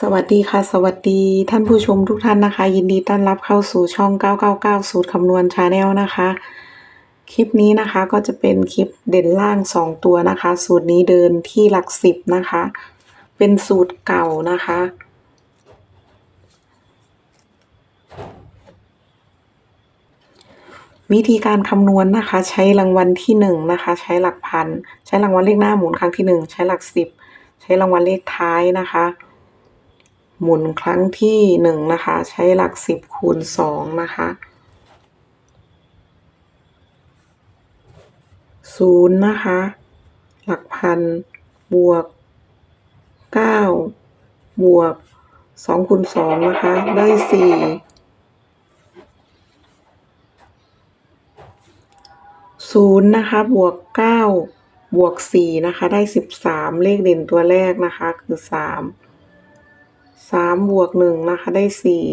สวัสดีค่ะ สวัสดีท่านผู้ชมทุกท่านนะคะ ยินดีต้อนรับเข้าสู่ช่อง 999 สูตรคำนวณชาแนลนะคะ คลิปนี้นะคะก็จะเป็นคลิปเด่นล่าง 2 ตัวนะคะ สูตรนี้เดินที่หลักสิบนะคะ เป็นสูตรเก่านะคะ วิธีการคำนวณนะคะ ใช้รางวัลที่หนึ่งนะคะ ใช้หลักพัน ใช้รางวัลเลขหน้าหมุนครั้งที่หนึ่งใช้หลักสิบใช้รางวัลเลขท้ายนะคะ หมุนครั้งที่หนึ่งนะคะ ใช้หลักสิบคูณสองนะคะศูนย์นะคะ หลักพันบวกเก้าบวกสองคูณสองนะคะ ได้สี่ศูนย์นะคะ บวกเก้าบวกสี่นะคะ ได้สิบสามเลขเด่นตัวแรกนะคะ คือสาม สามบวกหนึ่งนะคะได้สี่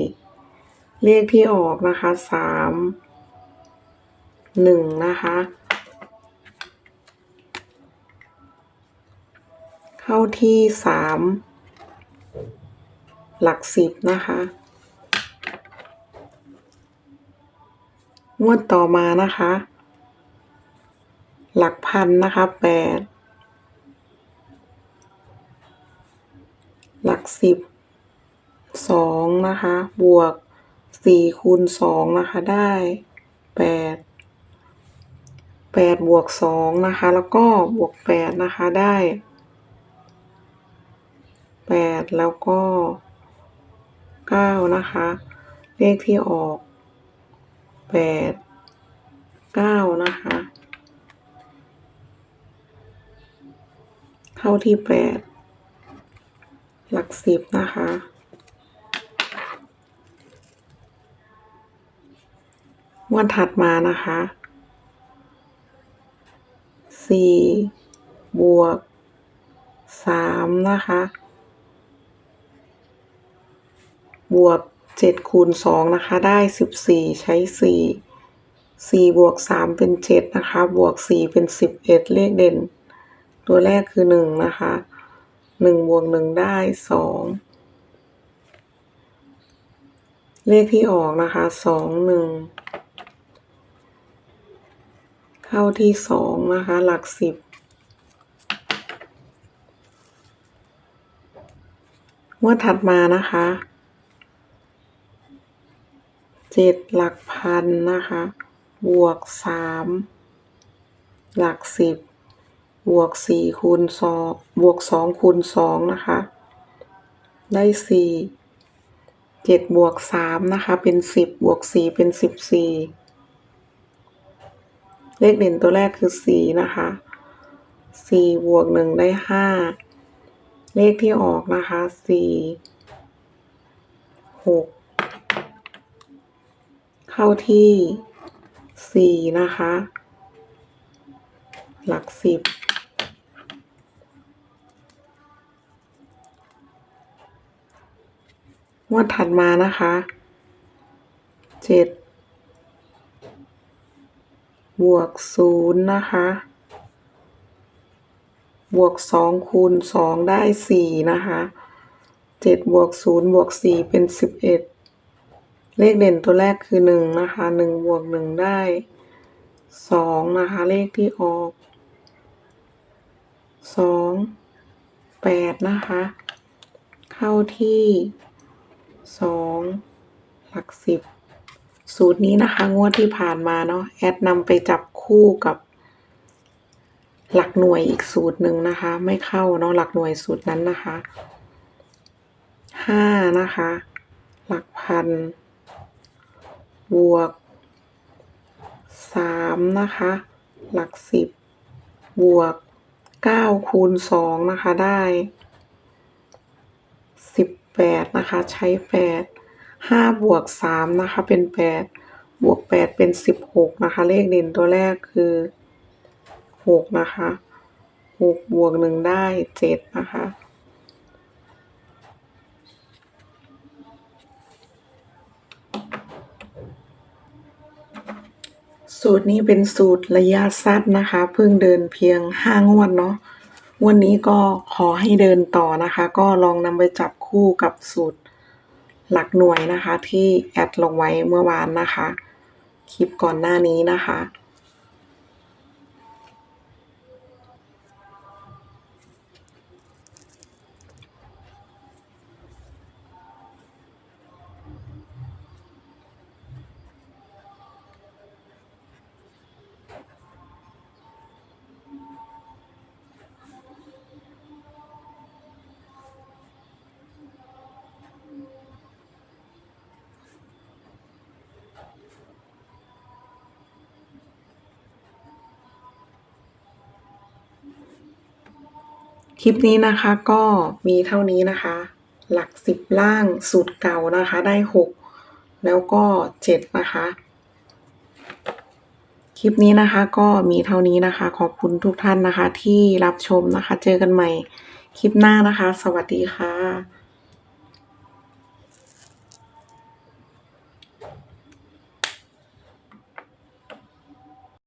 เลขที่ออกนะคะสามหนึ่งนะคะ เข้าที่สามหลักสิบนะคะงวดต่อมานะคะ หลักพันนะคะแปดหลักสิบ สองนะคะ บวกสี่คูณสองนะคะ ได้แปดแปดบวกสองนะคะ แล้วก็บวกแปดนะคะได้แปดแล้วก็เก้านะคะ เลขที่ออกแปดเก้านะคะ เข้าที่แปดหลักสิบนะคะ วดถัดมานะคะสี่บวกสามนะคะ บวกเจ็ดคูณสองนะคะ ได้สิบสี่ใช้สี่สี่บวกสามเป็นเจ็ดนะคะ บวกสี่เป็นสิบเอ็ดเลขเด่น ตัวแรกคือหนึ่งนะคะหนึ่งบวกหนึ่งได้สองเลขที่ออกนะคะสองหนึ่ง เข้าที่สองนะคะ หลักสิบงวดถัดมานะคะเจ็ดหลักพันนะคะ บวกสามหลักสิบบวกสี่คูณสองบวกสองคูณสองนะคะ ได้สี่เจ็ดบวกสามนะคะ เป็นสิบบวกสี่เป็นสิบสี่ เลขเด่นตัวแรกคือสีนะคะสี่บวกหนึ่งได้ห้าเลขที่ออกนะคะสี่หกเข้าที่สี่นะคะ หลักสิบงวดถัดมานะคะ เจ็ด บวกศูนย์นะคะ บวกสองคูณสองได้สี่นะคะเจ็ดบวกศูนย์บวกสี่เป็นสิบเอ็ดเลขเด่นตัวแรกคือหนึ่งนะคะหนึ่งบวกหนึ่งได้สองนะคะ เลขที่ออกสองแปดนะคะ เข้าที่สองหลักสิบ สูตรนี้นะคะ งวดที่ผ่านมาเนาะแอดนำไปจับคู่กับ หลักหน่วยอีกสูตรหนึ่งนะคะ ไม่เข้าเนาะหลักหน่วยสูตรนั้นนะคะห้านะคะ หลักพันบวกสามนะคะ หลักสิบบวกเก้าคูณสองนะคะได้สิบแปดนะคะ ใช้แปด ห้าบวกสามนะคะ เป็นแปดบวกแปดเป็นสิบหกนะคะ เลขเด่นตัวแรกคือหกนะคะหกบวกหนึ่งได้เจ็ดนะคะสูตรนี้เป็นสูตรระยะสั้นนะคะ เพิ่งเดินเพียงห้างวดเนาะวันนี้ก็ขอให้เดินต่อนะคะ ก็ลองนำไปจับคู่กับสูตร หลักหน่วยนะคะที่แอดลงไว้เมื่อวานนะคะ คลิปก่อนหน้านี้นะคะ คลิปนี้นะคะก็มีเท่านี้นะคะ หลักสิบล่างสูตรเก่านะคะได้หกแล้วก็เจ็ดนะคะ คลิปนี้นะคะก็มีเท่านี้นะคะ ขอบคุณทุกท่านนะคะที่รับชมนะคะ เจอกันใหม่คลิปหน้านะคะ สวัสดีค่ะ